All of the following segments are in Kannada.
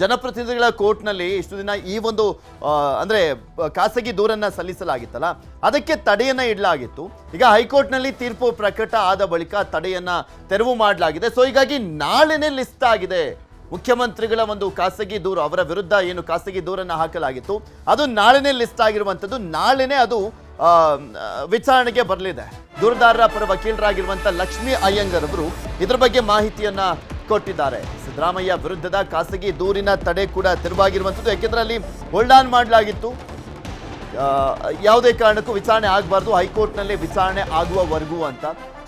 ಜನಪ್ರತಿನಿಧಿಗಳ ಕೋರ್ಟ್ನಲ್ಲಿ ಇಷ್ಟು ದಿನ ಈ ಒಂದು ಅಂದರೆ ಖಾಸಗಿ ದೂರನ್ನು ಸಲ್ಲಿಸಲಾಗಿತ್ತಲ್ಲ, ಅದಕ್ಕೆ ತಡೆಯನ್ನು ಇಡಲಾಗಿತ್ತು. ಈಗ ಹೈಕೋರ್ಟ್ನಲ್ಲಿ ತೀರ್ಪು ಪ್ರಕಟ ಆದ ಬಳಿಕ ತಡೆಯನ್ನು ತೆರವು ಮಾಡಲಾಗಿದೆ. ಸೊ ಹೀಗಾಗಿ ನಾಳೆನೇ ಲಿಸ್ಟ್ ಆಗಿದೆ. ಮುಖ್ಯಮಂತ್ರಿಗಳ ಒಂದು ಖಾಸಗಿ ದೂರು, ಅವರ ವಿರುದ್ಧ ಏನು ಖಾಸಗಿ ದೂರನ್ನು ಹಾಕಲಾಗಿತ್ತು. ಅದು ನಾಳೆನೇ ಲಿಸ್ಟ್ ಆಗಿರುವಂಥದ್ದು. ನಾಳೆನೇ ಅದು ವಿಚಾರಣೆಗೆ ಬರಲಿದೆ. ದೂರದಾರರ ಪರ ವಕೀಲರಾಗಿರುವಂಥ ಲಕ್ಷ್ಮೀ ಅಯ್ಯಂಗರ್ ಅವರು ಇದ್ರ ಬಗ್ಗೆ ಮಾಹಿತಿಯನ್ನು ಕೊಟ್ಟಿದ್ದಾರೆ. ಸಿದ್ದರಾಮಯ್ಯ ವಿರುದ್ಧದ ಖಾಸಗಿ ದೂರಿನ ತಡೆ ಕೂಡ ತೆರವಾಗಿರುವಂಥದ್ದು. ಯಾಕೆಂದ್ರೆ ಅಲ್ಲಿ ಹೋಲ್ಡ್ ಆನ್ ಮಾಡಲಾಗಿತ್ತು ಯಾವುದೇ ಕಾರಣಕ್ಕೂ ವಿಚಾರಣೆ ಆಗಬಾರ್ದು. ಹೈಕೋರ್ಟ್ನಲ್ಲಿ ವಿಚಾರಣೆ ಆಗುವವರೆಗೂ ಅಂತ.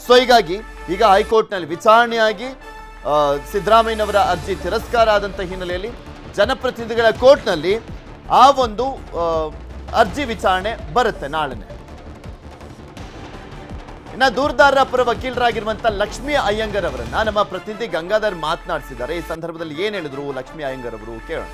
ಸೊ, ಹೀಗಾಗಿ ಈಗ ಹೈಕೋರ್ಟ್ನಲ್ಲಿ ವಿಚಾರಣೆಯಾಗಿ ಸಿದ್ದರಾಮಯ್ಯನವರ ಅರ್ಜಿ ತಿರಸ್ಕಾರ ಆದಂಥ ಹಿನ್ನೆಲೆಯಲ್ಲಿ ಜನಪ್ರತಿನಿಧಿಗಳ ಕೋರ್ಟ್ನಲ್ಲಿ ಆ ಒಂದು ಅರ್ಜಿ ವಿಚಾರಣೆ ಬರುತ್ತೆ ನಾಳೆನೆ. ಇನ್ನ ದೂರದಾರರ ಪರ ವಕೀಲರಾಗಿರುವಂತ ಲಕ್ಷ್ಮೀ ಅಯ್ಯಂಗರ್ ಅವರನ್ನ ನಮ್ಮ ಪ್ರತಿನಿಧಿ ಗಂಗಾಧರ್ ಮಾತನಾಡಿಸಿದ್ದಾರೆ. ಈ ಸಂದರ್ಭದಲ್ಲಿ ಏನ್ ಹೇಳಿದ್ರು ಲಕ್ಷ್ಮೀ ಅಯ್ಯಂಗರ್ ಅವರು? ಕೇಳೋಣ.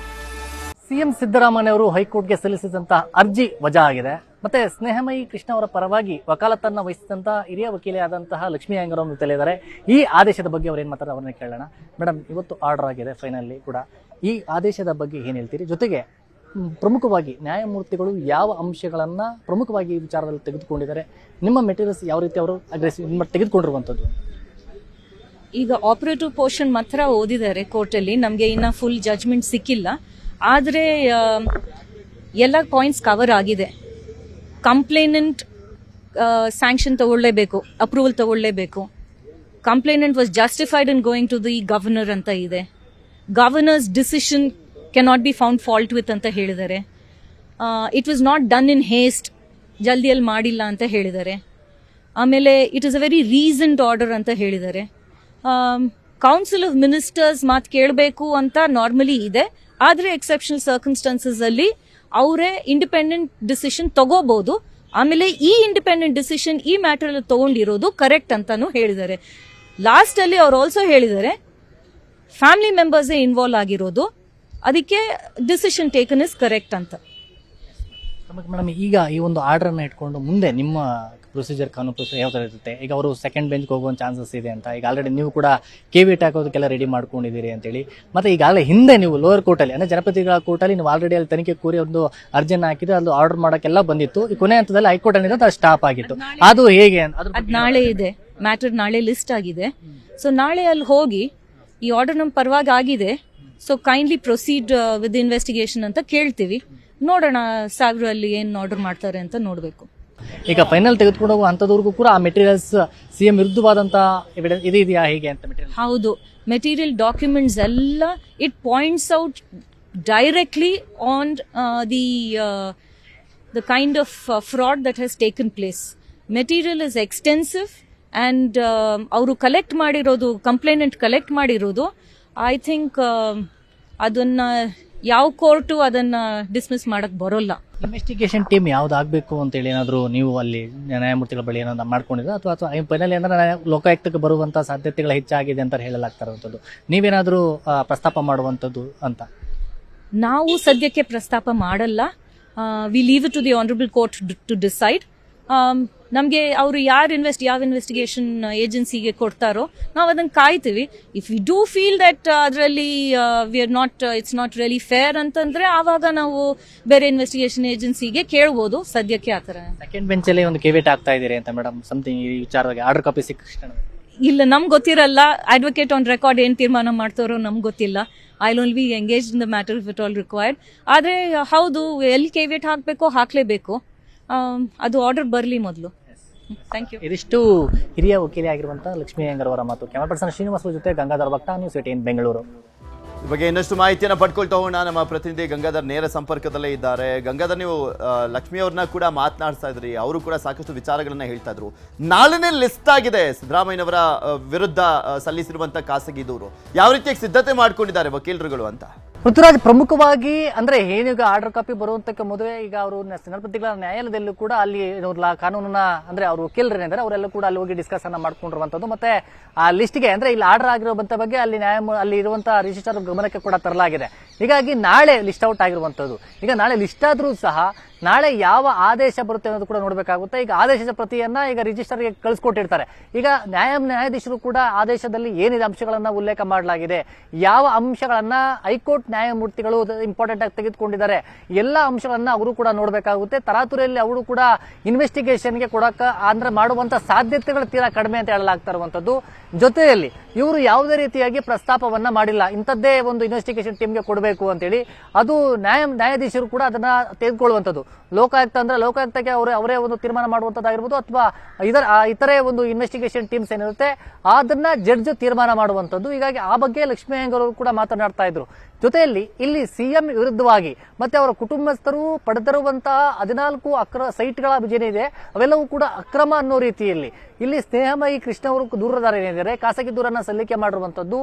ಸಿಎಂ ಸಿದ್ದರಾಮಯ್ಯ ಅವರು ಹೈಕೋರ್ಟ್ಗೆ ಸಲ್ಲಿಸಿದಂತಹ ಅರ್ಜಿ ವಜಾ ಆಗಿದೆ. ಮತ್ತೆ ಸ್ನೇಹಮಯಿ ಕೃಷ್ಣ ಅವರ ಪರವಾಗಿ ವಕಾಲತನ್ನ ವಹಿಸಿದಂತಹ ಹಿರಿಯ ವಕೀಲೆ ಆದಂತಹ ಲಕ್ಷ್ಮೀ ಅಯ್ಯಂಗರ್ ಅವರು ತಿಳಿದಾರೆ ಈ ಆದೇಶದ ಬಗ್ಗೆ ಅವ್ರು ಏನ್ ಮಾತಾರೆ ಅವ್ರನ್ನ ಕೇಳೋಣ. ಮೇಡಮ್ ಇವತ್ತು ಆರ್ಡರ್ ಆಗಿದೆ ಫೈನಲಿ ಕೂಡ. ಈ ಆದೇಶದ ಬಗ್ಗೆ ಏನ್ ಹೇಳ್ತೀರಿ? ಜೊತೆಗೆ ಪ್ರಮುಖವಾಗಿ ನ್ಯಾಯಮೂರ್ತಿಗಳು ಯಾವ ಅಂಶಗಳನ್ನು ಪ್ರಮುಖವಾಗಿ ವಿಚಾರದಲ್ಲಿ ತೆಗೆದುಕೊಂಡಿದ್ದಾರೆ, ನಿಮ್ಮ ಮೆಟೀರಿಯಲ್ಸ್ ಯಾವ ರೀತಿ ಅವರು ಅಗ್ರೆಸಿವ್ ತೆಗೆದುಕೊಂಡಿರುವಂಥದ್ದು? ಈಗ ಆಪರೇಟಿವ್ ಪೋರ್ಷನ್ ಮಾತ್ರ ಓದಿದ್ದಾರೆ ಕೋರ್ಟಲ್ಲಿ ನಮಗೆ ಇನ್ನ ಫುಲ್ ಜಜ್ಮೆಂಟ್ ಸಿಕ್ಕಿಲ್ಲ. ಆದರೆ ಎಲ್ಲ ಪಾಯಿಂಟ್ಸ್ ಕವರ್ ಆಗಿದೆ. ಕಂಪ್ಲೇನೆಂಟ್ ಸ್ಯಾಂಕ್ಷನ್ ತಗೊಳ್ಳೇಬೇಕು approval ತಗೊಳ್ಳೇಬೇಕು. Complainant was justified in going to the governor ಅಂತ ಇದೆ. Governor's decision cannot be found fault with ಅಂತ ಹೇಳಿದ್ದಾರೆ. It was not done in haste ಜಲ್ದಿಯಲ್ಲಿ ಮಾಡಿಲ್ಲ ಅಂತ ಹೇಳಿದ್ದಾರೆ. ಆಮೇಲೆ it is a very recent order ಅಂತ ಹೇಳಿದ್ದಾರೆ. ಕೌನ್ಸಿಲ್ ಆಫ್ ಮಿನಿಸ್ಟರ್ಸ್ ಮಾತು ಕೇಳಬೇಕು ಅಂತ ನಾರ್ಮಲಿ ಇದೆ. ಆದರೆ ಎಕ್ಸೆಪ್ಷನಲ್ ಸರ್ಕಮ್ಸ್ಟಾನ್ಸಸ್ ಅಲ್ಲಿ ಅವರೇ ಇಂಡಿಪೆಂಡೆಂಟ್ ಡಿಸಿಷನ್ ತಗೋಬಹುದು ಆಮೇಲೆ ಈ ಇಂಡಿಪೆಂಡೆಂಟ್ ಡಿಸಿಷನ್ ಈ ಮ್ಯಾಟರ್ ಅಲ್ಲಿ ತಗೊಂಡಿರೋದು ಕರೆಕ್ಟ್ ಅಂತಾನು ಹೇಳಿದ್ದಾರೆ. ಲಾಸ್ಟ್ ಅಲ್ಲಿ ಅವ್ರು ಆಲ್ಸೋ ಹೇಳಿದ್ದಾರೆ. ಫ್ಯಾಮಿಲಿ ಮೆಂಬರ್ಸೇ ಇನ್ವಾಲ್ವ್ ಆಗಿರೋದು. ಅದಕ್ಕೆ ಡಿಸಿಷನ್ ಟೇಕನ್ ಇಸ್ ಕರೆಕ್ಟ್ ಅಂತ. ಮೇಡಮ್ ಈಗ ಈ ಒಂದು ಆರ್ಡರ್ ಅನ್ನ ಇಟ್ಕೊಂಡು ಮುಂದೆ ನಿಮ್ಮ ಪ್ರೊಸೀಜರ್ ಕಾನೂನು ಪ್ರೊಸೀಜರ್ ಯಾವ ಥರ ಇರುತ್ತೆ? ಈಗ ಅವರು ಸೆಕೆಂಡ್ ಬೆಂಚ್ಗೆ ಹೋಗುವ ಚಾನ್ಸಸ್ ಇದೆ ಅಂತ. ಈಗ ಆಲ್ರೆಡಿ ನೀವು ಕೂಡ ಕೆ ವಿಟ್ ಹಾಕೋದಕ್ಕೆಲ್ಲ ರೆಡಿ ಮಾಡ್ಕೊಂಡಿದ್ದೀರಿ ಅಂತೇಳಿ. ಮತ್ತೆ ಈಗಾಗಲೇ ಹಿಂದೆ ನೀವು ಲೋವರ್ ಕೋರ್ಟಲ್ಲಿ ಅಂದರೆ ಜನಪ್ರತಿನಿಧಿಗಳ ಕೋರ್ಟಲ್ಲಿ ನೀವು ಆಲ್ರೆಡಿ ಅಲ್ಲಿ ತನಿಖೆ ಕೂರಿ ಒಂದು ಅರ್ಜಿಯನ್ನು ಹಾಕಿದ್ರೆ ಅದು ಆರ್ಡರ್ ಮಾಡೋಕ್ಕೆಲ್ಲ ಬಂದಿತ್ತು. ಈ ಕೊನೆ ಹಂತದಲ್ಲಿ ಹೈಕೋರ್ಟ್ ಅಲ್ಲಿ ಅದು ಸ್ಟಾಪ್ ಆಗಿತ್ತು. ಅದು ಹೇಗೆ ಅದು ನಾಳೆ ಇದೆ. ಮ್ಯಾಟರ್ ನಾಳೆ ಲಿಸ್ಟ್ ಆಗಿದೆ. ಸೊ ನಾಳೆ ಅಲ್ಲಿ ಹೋಗಿ ಈ ಆರ್ಡರ್ ನಮ್ಮ ಪರವಾಗಿ ಆಗಿದೆ. So kindly proceed with investigation ಅಂತ ಕೇಳ್ತೀವಿ. ನೋಡೋಣ ಸಾಗರ ಅಲ್ಲಿ ಏನು ಆರ್ಡರ್ ಮಾಡ್ತಾರೆ ಅಂತ ನೋಡಬೇಕು. ಈಗ ಫೈನಲ್ ತೆಗೆದುಕೊಂಡು ಹೋಗುವ ಕೂಡ ಆ ಮೆಟೀರಿಯಲ್ಸ್ ಸಿಎಂ ವಿರುದ್ಧವಾದಂಥ ಎವಿಡೆನ್ಸ್ ಇದು ಇದೆಯಾ? ಹೇಗೆ ಅಂತ ಮೆಟೀರಿಯಲ್ ಹೌದು. ಮೆಟೀರಿಯಲ್ ಡಾಕ್ಯುಮೆಂಟ್ಸ್ ಎಲ್ಲ it points out directly on the the kind of fraud that has taken place material is extensive and ಅವರು ಕಲೆಕ್ಟ್ ಮಾಡಿರೋದು ಕಂಪ್ಲೇನೆಂಟ್ ಕಲೆಕ್ಟ್ ಮಾಡಿರೋದು ಐ ಥಿಂಕ್ ಅದನ್ನ ಯಾವ ಕೋರ್ಟು ಅದನ್ನ ಡಿಸ್ಮಿಸ್ ಮಾಡಕ್ ಬರೋಲ್ಲ. ಇನ್ವೆಸ್ಟಿಗೇಷನ್ ಟೀಮ್ ಯಾವ್ದಾಗಬೇಕು ಅಂತೇಳಿ ಏನಾದರೂ ನೀವು ಅಲ್ಲಿ ನ್ಯಾಯಮೂರ್ತಿಗಳ ಬಳಿ ಏನಾದ್ರು ಮಾಡ್ಕೊಂಡಿದ್ರೆ ಅಥವಾ ಅಥವಾ ಫೈನಲ್ ಏನಾದ್ರೆ ಲೋಕಾಯುಕ್ತಕ್ಕೆ ಬರುವಂತ ಸಾಧ್ಯತೆಗಳು ಹೆಚ್ಚಾಗಿದೆ ಅಂತ ಹೇಳಲಾಗ್ತಾರಂಥದ್ದು ನೀವೇನಾದರೂ ಪ್ರಸ್ತಾಪ ಮಾಡುವಂಥದ್ದು ಅಂತ? ನಾವು ಸದ್ಯಕ್ಕೆ ಪ್ರಸ್ತಾಪ ಮಾಡಲ್ಲ. We leave to the honourable court to decide ನಮಗೆ ಅವರು ಯಾರು ಇನ್ವೆಸ್ಟ್ ಯಾವ ಇನ್ವೆಸ್ಟಿಗೇಷನ್ ಏಜೆನ್ಸಿಗೆ ಕೊಡ್ತಾರೋ ನಾವು ಅದನ್ನು ಕಾಯ್ತೀವಿ. If you do feel that ಅದರಲ್ಲಿ we are not it's not really fair ಅಂತಂದ್ರೆ ಆವಾಗ ನಾವು ಬೇರೆ ಇನ್ವೆಸ್ಟಿಗೇಷನ್ ಏಜೆನ್ಸಿಗೆ ಕೇಳ್ಬೋದು ಸದ್ಯಕ್ಕೆ ಆ ಥರ. ಸೆಕೆಂಡ್ ಬೆಂಚಲ್ಲಿ ಒಂದು ಕೇವೇಟ್ ಆಗ್ತಾ ಇದ್ದೀರಿ ಅಂತ ಮೇಡಮ್ ಸಮಥಿಂಗ್ ಈ ವಿಚಾರವಾಗಿ ಆರ್ಡರ್ ಕಾಪಿ ಸಿಕ್ಕ ಇಲ್ಲ ನಮ್ಗೆ ಗೊತ್ತಿರಲ್ಲ. ಅಡ್ವೊಕೇಟ್ ಆನ್ ರೆಕಾರ್ಡ್ ಏನು ತೀರ್ಮಾನ ಮಾಡ್ತಾರೋ ನಮ್ಗೆ ಗೊತ್ತಿಲ್ಲ. I lone be engage in the matter if it all required ಆದರೆ ಹೌದು ಎಲ್ಲಿ ಕೇವೇಟ್ ಹಾಕಬೇಕೋ ಹಾಕಲೇಬೇಕು. ಅದು ಆರ್ಡರ್ ಬರಲಿ ಮೊದಲು. ಥ್ಯಾಂಕ್ ಯು ಇದಿಷ್ಟು ಹಿರಿಯ ವಕೀಲೆ ಆಗಿರುವಂತಹ ಲಕ್ಷ್ಮೀ ಅಯ್ಯಂಗರ್ ಮತ್ತು ಮಾತು. ಕ್ಯಾಮರಾ ಪರ್ಸನ್ ಶ್ರೀನಿವಾಸ ಜೊತೆ ಗಂಗಾಧರ್ ಭಕ್ತ ನ್ಯೂಸ್ ಏಟೀನ್ ಬೆಂಗಳೂರು ಈ ಬಗ್ಗೆ ಇನ್ನಷ್ಟು ಮಾಹಿತಿಯನ್ನು ಪಡ್ಕೊಳ್ತಾ ಹೋಗೋಣ. ನಮ್ಮ ಪ್ರತಿನಿಧಿ ಗಂಗಾಧರ್ ನೇರ ಸಂಪರ್ಕದಲ್ಲೇ ಇದ್ದಾರೆ. ಗಂಗಾಧರ್ ನೀವು ಲಕ್ಷ್ಮೀ ಅವ್ರನ್ನ ಕೂಡ ಮಾತನಾಡ್ತಾ ಇದ್ರಿ. ಅವರು ಕೂಡ ಸಾಕಷ್ಟು ವಿಚಾರಗಳನ್ನ ಹೇಳ್ತಾ ಇದ್ರು. ನಾಳೆನೇ ಲಿಸ್ಟ್ ಆಗಿದೆ. ಸಿದ್ದರಾಮಯ್ಯನವರ ವಿರುದ್ಧ ಸಲ್ಲಿಸಿರುವಂತಹ ಸಲ್ಲಿಸಿರುವಂತ ಖಾಸಗಿ ದೂರು. ಯಾವ ರೀತಿಯಾಗಿ ಸಿದ್ಧತೆ ಮಾಡ್ಕೊಂಡಿದ್ದಾರೆ ವಕೀಲರುಗಳು ಅಂತ? ಪೃಥ್ವಿರಾಜ್ ಪ್ರಮುಖವಾಗಿ, ಅಂದ್ರೆ ಏನೀಗ ಆರ್ಡರ್ ಕಾಪಿ ಬರುವಂತಕ್ಕೆ ಮೊದಲೇ ಈಗ ಅವರು ಜನಪ್ರತಿಗಳ ನ್ಯಾಯಾಲಯದಲ್ಲೂ ಕೂಡ ಅಲ್ಲಿ ಕಾನೂನನ್ನ, ಅಂದ್ರೆ ಅವರು ವಕೀಲರೇನಿದ್ದಾರೆ ಅವರೆಲ್ಲ ಕೂಡ ಅಲ್ಲಿ ಹೋಗಿ ಡಿಸ್ಕಸ್ ಅನ್ನ ಮಾಡ್ಕೊಂಡಿರುವಂತದ್ದು. ಮತ್ತೆ ಆ ಲಿಸ್ಟ್ಗೆ ಅಂದ್ರೆ ಇಲ್ಲಿ ಆರ್ಡರ್ ಆಗಿರುವಂತ ಬಗ್ಗೆ ಅಲ್ಲಿ ನ್ಯಾಯ ಅಲ್ಲಿ ಇರುವಂತಹ ರಿಜಿಸ್ಟರ್ ಗಮನಕ್ಕೆ ಕೂಡ ತರಲಾಗಿದೆ. ಹೀಗಾಗಿ ನಾಳೆ ಲಿಸ್ಟ್ ಔಟ್ ಆಗಿರುವಂತದ್ದು. ಈಗ ನಾಳೆ ಲಿಸ್ಟ್ ಆದ್ರೂ ಸಹ ನಾಳೆ ಯಾವ ಆದೇಶ ಬರುತ್ತೆ ಅನ್ನೋದು ಕೂಡ ನೋಡಬೇಕಾಗುತ್ತೆ. ಈಗ ಆದೇಶದ ಪ್ರತಿಯನ್ನ ಈಗ ರಿಜಿಸ್ಟರ್ಗೆ ಕಳಿಸ್ಕೊಟ್ಟಿರ್ತಾರೆ. ಈಗ ನ್ಯಾಯ, ನ್ಯಾಯಾಧೀಶರು ಕೂಡ ಆದೇಶದಲ್ಲಿ ಏನಿದೆ ಅಂಶಗಳನ್ನ ಉಲ್ಲೇಖ ಮಾಡಲಾಗಿದೆ. ಯಾವ ಅಂಶಗಳನ್ನ ಹೈಕೋರ್ಟ್ ನ್ಯಾಯಮೂರ್ತಿಗಳು ಇಂಪಾರ್ಟೆಂಟ್ ಆಗಿ ತೆಗೆದುಕೊಂಡಿದ್ದಾರೆ. ಎಲ್ಲ ಅಂಶಗಳನ್ನ ಅವರು ಕೂಡ ನೋಡಬೇಕಾಗುತ್ತೆ. ತರಾತುರಿಯಲ್ಲಿ ಅವರು ಕೂಡ ಇನ್ವೆಸ್ಟಿಗೇಷನ್ಗೆ ಕೊಡಕ ಅಂದ್ರೆ ಮಾಡುವಂತ ಸಾಧ್ಯತೆಗಳು ತೀರಾ ಕಡಿಮೆ ಅಂತ ಹೇಳಲಾಗ್ತಾ ಇರುವಂತದ್ದು. ಜೊತೆಯಲ್ಲಿ ಇವರು ಯಾವುದೇ ರೀತಿಯಾಗಿ ಪ್ರಸ್ತಾಪವನ್ನ ಮಾಡಿಲ್ಲ. ಇಂಥದ್ದೇ ಒಂದು ಇನ್ವೆಸ್ಟಿಗೇಷನ್ ಟೀಮ್ಗೆ ಕೊಡಬೇಕು ಅಂತೇಳಿ ಅದು ನ್ಯಾಯ, ನ್ಯಾಯಾಧೀಶರು ಕೂಡ ಅದನ್ನ ತೆಗೆದುಕೊಳ್ಳುವಂಥದ್ದು ಲೋಕಾಯುಕ್ತ ಅಂದ್ರೆ ಲೋಕಾಯುಕ್ತಕ್ಕೆ ಅವರೇ ಅವರೇ ಒಂದು ತೀರ್ಮಾನ ಮಾಡುವಂಥದ್ದಾಗಿರ್ಬೋದು ಅಥವಾ ಇದರ ಇತರೆ ಒಂದು ಇನ್ವೆಸ್ಟಿಗೇಷನ್ ಟೀಮ್ಸ್ ಏನಿರುತ್ತೆ, ಅದನ್ನ ಜಡ್ಜ್ ತೀರ್ಮಾನ ಮಾಡುವಂಥದ್ದು ಹೀಗಾಗಿ ಆ ಬಗ್ಗೆ ಲಕ್ಷ್ಮೀ ಅಯ್ಯಂಗಾರ್ ಅವರು ಕೂಡ ಮಾತನಾಡ್ತಾ ಇದ್ರು. ಜೊತೆಯಲ್ಲಿ ಇಲ್ಲಿ ಸಿಎಂ ವಿರುದ್ಧವಾಗಿ ಮತ್ತೆ ಅವರ ಕುಟುಂಬಸ್ಥರು ಪಡೆದಿರುವಂತಹ ಹದಿನಾಲ್ಕು ಅಕ್ರ ಸೈಟ್ಗಳ ಏನಿದೆ ಅವೆಲ್ಲವೂ ಕೂಡ ಅಕ್ರಮ ಅನ್ನೋ ರೀತಿಯಲ್ಲಿ ಇಲ್ಲಿ ಸ್ನೇಹಮಯಿ ಕೃಷ್ಣ ಅವರು ದೂರದಾರ ಏನಿದ್ದಾರೆ ಖಾಸಗಿ ದೂರನ್ನ ಸಲ್ಲಿಕೆ ಮಾಡಿರುವಂತದ್ದು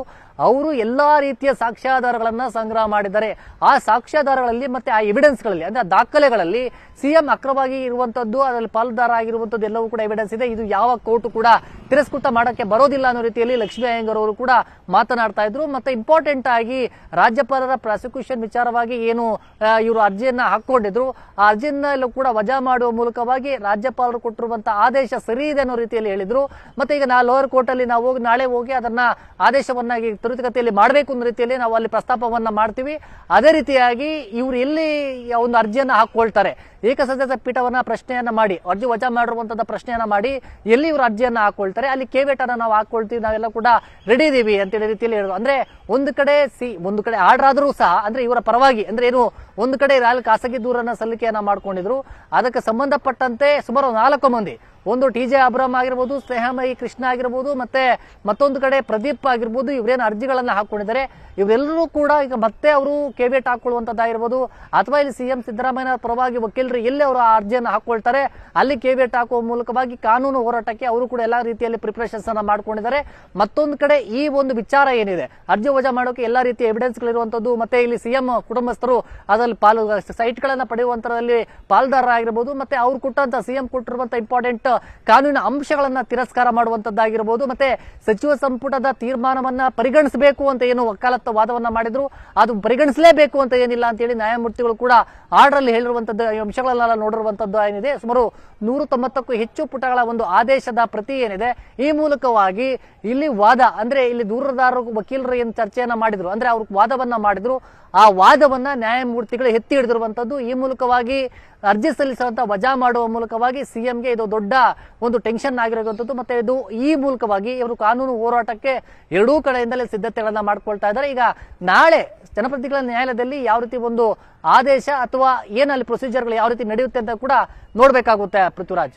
ಅವರು ಎಲ್ಲಾ ರೀತಿಯ ಸಾಕ್ಷ್ಯಾಧಾರಗಳನ್ನ ಸಂಗ್ರಹ ಮಾಡಿದ್ದಾರೆ. ಆ ಸಾಕ್ಷ್ಯಾಧಾರಗಳಲ್ಲಿ ಮತ್ತೆ ಆ ಎವಿಡೆನ್ಸ್ಗಳಲ್ಲಿ ಅಂದ್ರೆ ಆ ದಾಖಲೆಗಳಲ್ಲಿ ಸಿಎಂ ಅಕ್ರಮವಾಗಿ ಇರುವಂತದ್ದು ಅದರಲ್ಲಿ ಪಾಲುದಾರ ಆಗಿರುವಂತದ್ದು ಎಲ್ಲವೂ ಕೂಡ ಎವಿಡೆನ್ಸ್ ಇದೆ. ಇದು ಯಾವ ಕೋರ್ಟ್ ಕೂಡ ತಿರಸ್ಕೃತ ಮಾಡಕ್ಕೆ ಬರೋದಿಲ್ಲ ಅನ್ನೋ ರೀತಿಯಲ್ಲಿ ಲಕ್ಷ್ಮೀ ಅಯ್ಯಂಗರ್ ಅವರು ಕೂಡ ಮಾತನಾಡ್ತಾ ಇದ್ರು. ಮತ್ತೆ ಇಂಪಾರ್ಟೆಂಟ್ ಆಗಿ ರಾಜ್ಯಪಾಲರ ಪ್ರಾಸಿಕ್ಯೂಷನ್ ವಿಚಾರವಾಗಿ ಏನು ಇವರು ಅರ್ಜಿಯನ್ನ ಹಾಕೊಂಡಿದ್ರು ಆ ಅರ್ಜಿಯನ್ನ ಕೂಡ ವಜಾ ಮಾಡುವ ಮೂಲಕವಾಗಿ ರಾಜ್ಯಪಾಲರು ಕೊಟ್ಟಿರುವಂತಹ ಆದೇಶ ಸರಿ ಇದೆ ಅನ್ನೋ ರೀತಿಯಲ್ಲಿ ಹೇಳಿದ್ರು. ಮತ್ತೆ ಈಗ ನಾ ಲೋವರ್ ಕೋರ್ಟ್ ಅಲ್ಲಿ ನಾವು ನಾಳೆ ಹೋಗಿ ಅದನ್ನ ಆದೇಶವನ್ನಾಗಿ ತ್ವರಿತಗತಿಯಲ್ಲಿ ಮಾಡಬೇಕು ಅನ್ನೋ ರೀತಿಯಲ್ಲಿ ನಾವು ಅಲ್ಲಿ ಪ್ರಸ್ತಾಪವನ್ನ ಮಾಡ್ತೀವಿ. ಅದೇ ರೀತಿಯಾಗಿ ಇವರು ಎಲ್ಲಿ ಒಂದು ಅರ್ಜಿಯನ್ನ ಹಾಕೊಳ್ತಾರೆ ಏಕಸದಸ್ಯ ಪೀಠವನ್ನ ಪ್ರಶ್ನೆಯನ್ನ ಮಾಡಿ, ಅರ್ಜಿ ವಜಾ ಮಾಡಿರುವಂತಹ ಪ್ರಶ್ನೆಯನ್ನ ಮಾಡಿ ಎಲ್ಲಿ ಇವರು ಅರ್ಜಿಯನ್ನ ಹಾಕೊಳ್ತಾರೆ ಅಲ್ಲಿ ಕೇವೇಟ್ ಅನ್ನ ನಾವು ಹಾಕೊಳ್ತೀವಿ ನಾವೆಲ್ಲ ಕೂಡ ರೆಡಿ ಇದೀವಿ ಅಂತೇಳಿ ರೀತಿಯಲ್ಲಿ ಹೇಳಿದ್ರು. ಅಂದ್ರೆ ಒಂದು ಕಡೆ ಸಿ, ಒಂದು ಕಡೆ ಆರ್ಡರ್ ಆದ್ರೂ ಸಹ, ಅಂದ್ರೆ ಇವರ ಪರವಾಗಿ, ಅಂದ್ರೆ ಏನು ಒಂದು ಕಡೆ ಖಾಸಗಿ ದೂರನ್ನ ಸಲ್ಲಿಕೆಯನ್ನ ಮಾಡ್ಕೊಂಡಿದ್ರು. ಅದಕ್ಕೆ ಸಂಬಂಧಪಟ್ಟಂತೆ ಸುಮಾರು ನಾಲ್ಕು ಮಂದಿ ಒಂದು ಟಿ ಜೆ ಅಬ್ರಾಮ್ ಆಗಿರ್ಬೋದು, ಸ್ನೇಹಮಯಿ ಕೃಷ್ಣ ಆಗಿರ್ಬೋದು, ಮತ್ತೆ ಮತ್ತೊಂದು ಕಡೆ ಪ್ರದೀಪ್ ಆಗಿರ್ಬೋದು, ಇವರೇನು ಅರ್ಜಿಗಳನ್ನ ಹಾಕೊಂಡಿದ್ದಾರೆ ಇವರೆಲ್ಲರೂ ಕೂಡ ಈಗ ಮತ್ತೆ ಅವರು ಕೆವಿಯಟ್ ಹಾಕೊಳ್ಳುವಂತದ್ದಾಗಿರ್ಬೋದು ಅಥವಾ ಇಲ್ಲಿ ಸಿ ಎಂ ಸಿದ್ದರಾಮಯ್ಯ ಪರವಾಗಿ ವಕೀಲರು ಎಲ್ಲಿ ಅವರು ಆ ಅರ್ಜಿಯನ್ನು ಹಾಕೊಳ್ತಾರೆ ಅಲ್ಲಿ ಕೆವಿಯಟ್ ಹಾಕುವ ಮೂಲಕವಾಗಿ ಕಾನೂನು ಹೋರಾಟಕ್ಕೆ ಅವರು ಕೂಡ ಎಲ್ಲ ರೀತಿಯಲ್ಲಿ ಪ್ರಿಪರೇಷನ್ಸ್ ಅನ್ನು ಮಾಡ್ಕೊಂಡಿದ್ದಾರೆ. ಮತ್ತೊಂದು ಕಡೆ ಈ ಒಂದು ವಿಚಾರ ಏನಿದೆ? ಅರ್ಜಿ ವಜಾ ಮಾಡೋಕೆ ಎಲ್ಲ ರೀತಿಯ ಎವಿಡೆನ್ಸ್ ಗಳಿರುವಂತದ್ದು ಮತ್ತೆ ಇಲ್ಲಿ ಸಿಎಂ ಕುಟುಂಬಸ್ಥರು ಅದರಲ್ಲಿ ಪಾಲು ಸೈಟ್ ಗಳನ್ನ ಪಡೆಯುವಂತರಲ್ಲಿ ಪಾಲ್ದಾರರಾಗಿರ್ಬೋದು, ಮತ್ತೆ ಅವ್ರು ಕೊಟ್ಟಂತ ಸಿಎಂ ಕೊಟ್ಟಿರುವಂತ ಇಂಪಾರ್ಟೆಂಟ್ ಕಾನೂನಿನ ಅಂಶಗಳನ್ನ ತಿರಸ್ಕಾರ ಮಾಡುವಂತದ್ದಾಗಿರಬಹುದು ಮತ್ತೆ ಸಚಿವ ಸಂಪುಟದ ತೀರ್ಮಾನವನ್ನ ಪರಿಗಣಿಸಬೇಕು ಅಂತ ಏನು ವಕಾಲತ್ತು ವಾದವನ್ನ ಮಾಡಿದ್ರು, ಅದು ಪರಿಗಣಿಸಲೇಬೇಕು ಅಂತ ಏನಿಲ್ಲ ಅಂತ ಹೇಳಿ ನ್ಯಾಯಮೂರ್ತಿಗಳು ಕೂಡ ಆರ್ಡರ್ ಅಲ್ಲಿ ಹೇಳಿರುವಂತದ್ದು ಅಂಶಗಳನ್ನೆಲ್ಲ ನೋಡಿರುವಂತದ್ದು ಏನಿದೆ, ಸುಮಾರು ನೂರ ತೊಂಬತ್ತಕ್ಕೂ ಹೆಚ್ಚು ಪುಟಗಳ ಒಂದು ಆದೇಶದ ಪ್ರತಿ ಏನಿದೆ, ಈ ಮೂಲಕವಾಗಿ ಇಲ್ಲಿ ವಾದ, ಅಂದ್ರೆ ಇಲ್ಲಿ ದೂರದಾರರು, ವಕೀಲರು ಏನು ಚರ್ಚೆಯನ್ನ ಮಾಡಿದ್ರು, ಅಂದ್ರೆ ಅವ್ರ ವಾದವನ್ನ ಮಾಡಿದ್ರು, ಆ ವಾದವನ್ನ ನ್ಯಾಯಮೂರ್ತಿಗಳು ಎತ್ತಿ ಹಿಡಿದಿರುವಂತದ್ದು, ಈ ಮೂಲಕವಾಗಿ ಅರ್ಜಿ ಸಲ್ಲಿಸುವಂತ ವಜಾ ಮಾಡುವ ಮೂಲಕವಾಗಿ ಸಿಎಂಗೆ ಇದು ದೊಡ್ಡ ಒಂದು ಟೆನ್ಷನ್ ಆಗಿರುವಂತದ್ದು ಮತ್ತೆ ಇದು ಈ ಮೂಲಕವಾಗಿ ಇವರು ಕಾನೂನು ಹೋರಾಟಕ್ಕೆ ಎರಡೂ ಕಡೆಯಿಂದಲೇ ಸಿದ್ಧತೆಗಳನ್ನ ಮಾಡ್ಕೊಳ್ತಾ ಇದ್ದಾರೆ. ಈಗ ನಾಳೆ ಜನಪ್ರತಿನಿಧಿಗಳ ನ್ಯಾಯಾಲಯದಲ್ಲಿ ಯಾವ ರೀತಿ ಒಂದು ಆದೇಶ ಅಥವಾ ಏನಲ್ಲಿ ಪ್ರೊಸೀಜರ್ಗಳು ಯಾವ ರೀತಿ ನಡೆಯುತ್ತೆ ಅಂತ ಕೂಡ ನೋಡಬೇಕಾಗುತ್ತೆ ಪೃಥ್ವಿರಾಜ್.